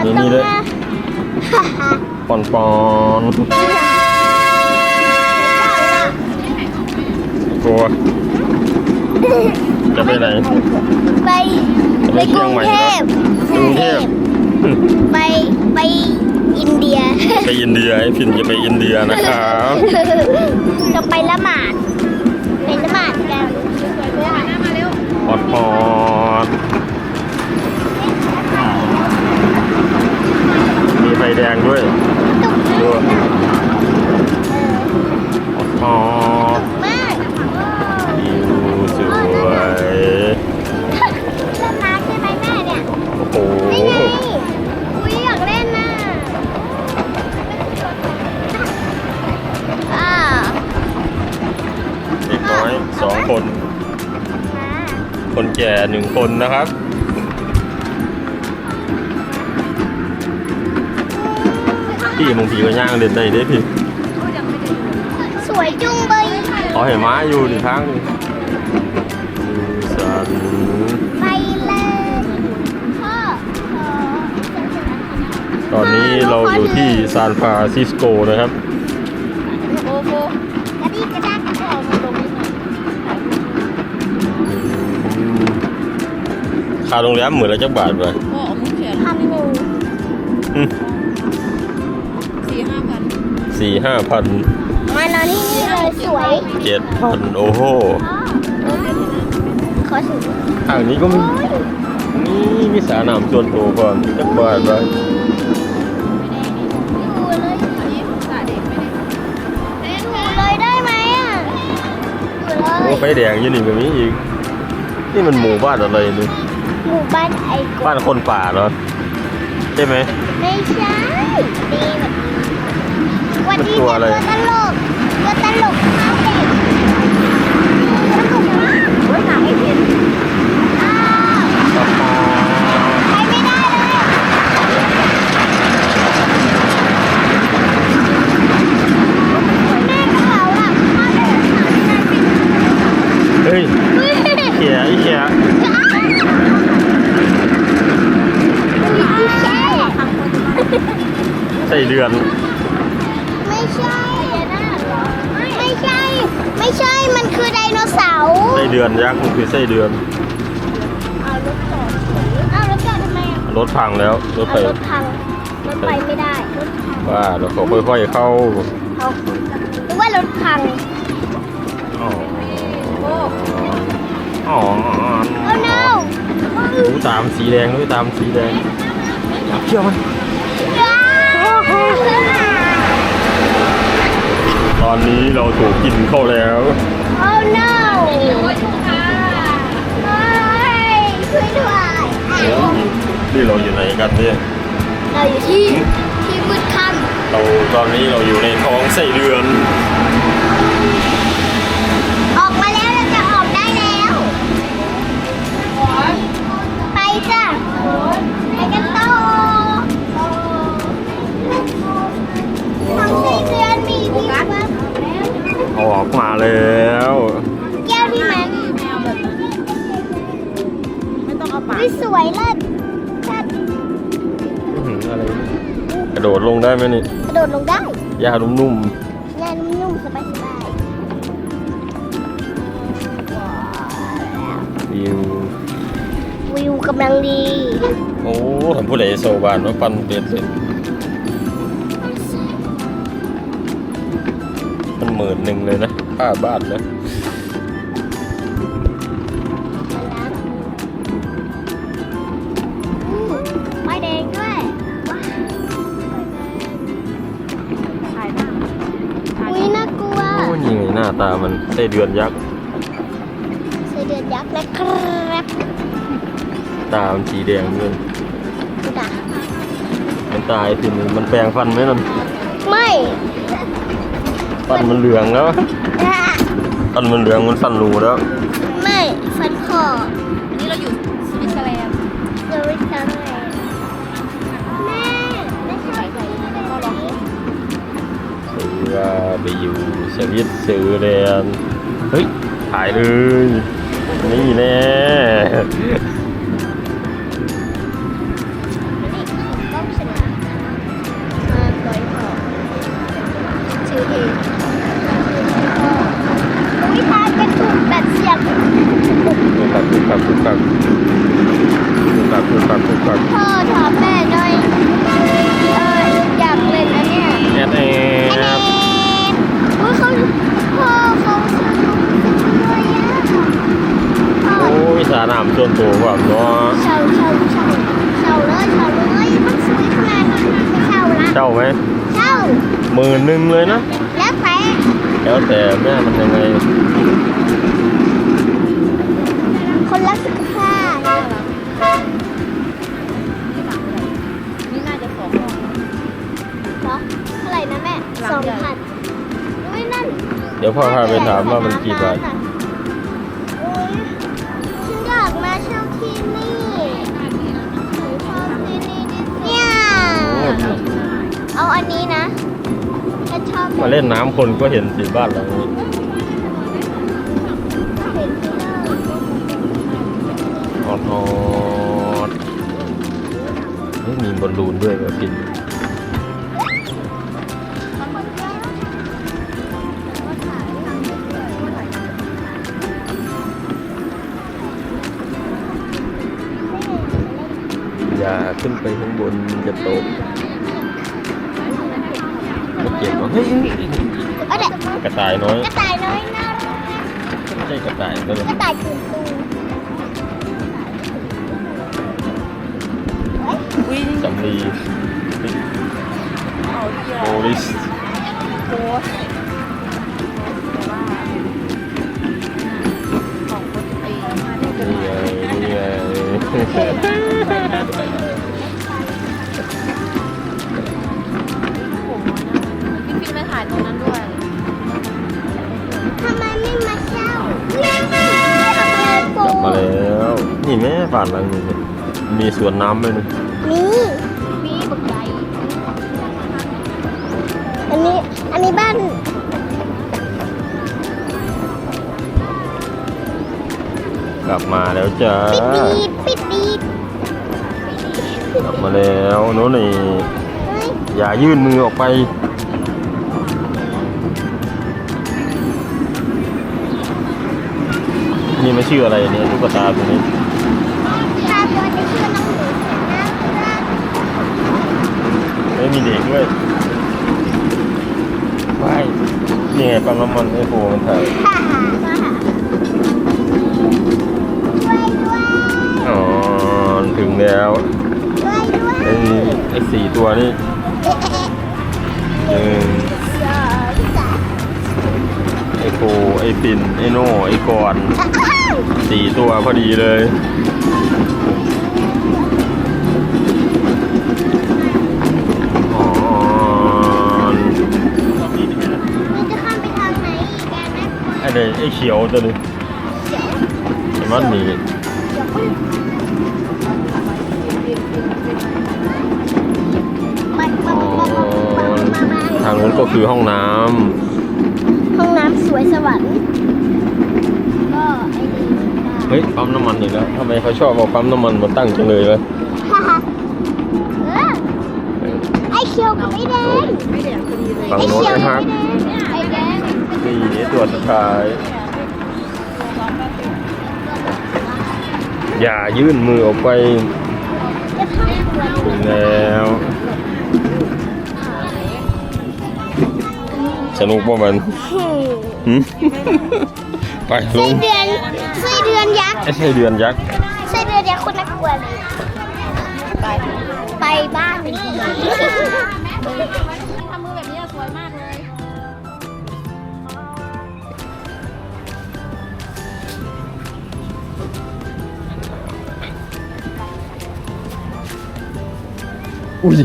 มันนี่ต้องนี่เลย มาฮ่าฮ่าปอนปอนกลัวจะไปไหน ไป ไปกรุงเทพกรุงเทพไปไปอินเดีย ไปอินเดียไอ้พินจะไปอินเดียนะครับจะไปละหมาดไปละหมาดกัน ปอดปอดมีไฟแดงด้วยดูปอดปอดมากวิวสวยละหมาดใช่ไหมแม่เนี่ยโอ้โหนี่ไงอุ้ยอยากเล่นน่ะอ้าวเด็กน้อยสองคนมาคนแก่หนึ่งคนนะครับ พี่บางทีก็ย่างเล่นได้เด้พี่สวยจุ้งเบยขอเห็นม้าอยู่หนึ่งครั้งสันไปเลยพ่อตอนนี้เราอยู่ที่ซานฟรานซิสโกนะครับโอ้โหกระดิกกระดักกระดองลงอืมค่าโรงแรมเหมือนละจักบาทไปพ่อเอามุ้งเขียนพันหนึ่ง สี่ห้าพันสี่ห้าพันมานอนที่นี่เลยสวยเจ็ดพันโอ้โหขอถึงทางนี้ก็มีนี่มีสระน้ำส่วนตัวก่อนจักบาทไปอยู่เลยอันนี้สาเด็กไม่ได้อยู่เลยได้ไหมอะอยู่เลโอ้ยไฟแดงอยี่นี่ก็มีอีก นี่มันหมู่บ้านอะไรนี่หมู่บ้านไอ้กบบ้านคนป่าเหรอใช่ไหมไม่ใช่ดีแบบวัน นี้มันตัวอะไรตลกตัวตลกข้าวเด็กตลกมากโอ้ยหนังไอ้เพียนอ้าวไปไม่ได้เลยแม่กระเป๋าอะพ่อเดินหาที่ไหนเป็นเฮ้ยเฮ้ยเขียอีเขียใส่เดือน เดือนยักษ์มันคือไส้เดือน เอารถจอดเอารถจอดทำไมอะรถพังแล้วรถเอาไปรถพังรถไปไม่ได้รถพังว่าเราขอค่อยๆเข้าเอาหรือว่ารถพังอ๋อโอ้อ๋อโอ้ no ดูตามสีแดงด้วยตามสีแดงอยากเที่ยวมัน ตอนนี้เราถูกกินเข้าแล้วโอ้ no โอ้ยช่วยด้วยนี่เราอยู่ไหนกันเนี่ย เราอยู่ที่ที่มืดค่เราตอนนี้เราอยู่ในท้องไส้เดือน ออกมาแล้ว แก้วที่มันไม่เอาแบบนั้นไม่ต้องเอาปากวิสวยเลิศชัดอื้อหืออะไรเนี่ยกระโดดลงได้ไหมนี่กระโดดลงได้หญ้านุ่มงานนุ่มๆสบายๆวิวๆวิวกำลังดี โอ้ทำผู้ใดโซบานว่าปันเป็ดเลยมั หมื่นหนึ่งเลยนะค่าบ้านนะอืมไฟแดงด้วยว้าวถ่ายหน้าถ่ายอุ้ยน่ากลัวโอ้นี่ไงหน้าตามันไส้เดือนยักษ์ไส้เดือนยักษ์นะครับตามันสีแดงด้วยดูด่ามันตายสิมันแปลงฟันไหมนั่นไม่ ฟันมันเหลืองแล้วอะฟันมันเหลืองมันฟันรูแล้ว ไม่ฟันคออันนี้เราอยู่สวิตเซอร์แลนด์เราไม่ทำอะไรแม่ไม่ใช่ที่ไหนก็ลองเสือไปอยู่สวิตเซอร์แลนด์เฮ้ยถ่ายเลยนี่แน่ โอ้ยสระน้ำส่วนตัวแบบเนาะเช่าเช่าเช่าเช่าเลยเช่าเลยมันสวยขนาดนี้ไม่เช่าละเช่าไหมเช่าหมื่นหนึ่งเลยนะ แล้วแต่แล้วแต่แม่มันยังไง คนรักสุขภาพนี่น่าจะสองห้องเหรอเท่าไหร่นะแม่สองพันไม่นั่น เดี๋ยวพ่อพาไปถามว่ามันกี่บาทันนี้นะฉันชอบมาเล่นน้ำคนก็เห็นสิบ้านหลังนี้เห็นที่นั่นออดออดเฮ้ยมีบอลลูนด้วยก็กินอย่าขึ้นไปข้างบนจะตก เก็บหรอเฮ้ยเอาเด็กกระต่ายน้อยกระต่ายน้อยน่ารักไม่ใช่กระต่ายนั่นหรอกระต่ายตื่นตูอุ้ยสำลีเอาเที่ยโอลิสโค้ นี่แม่บ้านหลังนี้เนี่ยมีสวนน้ำเลยนะนี่มีบักใหญ่อันนี้ อันนี้บ้าน กลับมาแล้วจ้าปิดดีดปิดดีดกลับมาแล้วโน้นนี่เฮ้ยอย่ายื่นมือออกไป นี่มันชื่ออะไรเนี่ยตุ๊กตาตัวนี้ ตาตัวจะชื่อน้องหนูแสนน่ารัก ไมีเด็กด้วยว้ายนี่ไงปั๊มน้ำมันไอโฟมันถ่ายอ๋อถึงแล้วไอ้ไอ้สี่ตัวนี่เอ๊ะเอ๊ะหนึ่งสองสามไอโฟไอปินไอโน่ไอกอนสี่ตัวพอดีเลย ไอเด็ไอเขียวตัวนี้เดี๋ยวไอ้มันนี่เดี๋ยวคุณมามาอ๋อมามามามาทางนู้นก็คือห้องน้ห้องน้ำสวยสวรรค์ก็ไอ้นี่ำเฮ้ยปั๊มน้ำมันอีกแล้วทำไมเขาชอบเอาปั๊มน้ำมันมาตั้งจังเลยเลยฮ่าฮ่าเออไอ้เขียวกับไอ้แดงไม่แดงพอดีเลยฝั่งไอ้โน้นเขียวไอ้กับฮักไอ้แดงไอ้แดง นี่ตัวสุดท้าย อย่ายื่นมือออกไปจะทำอะไรถึงแล้วสนุกป่ะมันไปลไส้งเดือนไส้เดือนยักษ์ไอ้ไส้เดือนยักษ์ไส้เดือนยักษ์คนน่ากลัวเลย ไป ไปบ้านผีทำมือแบบนี้ อุ้ย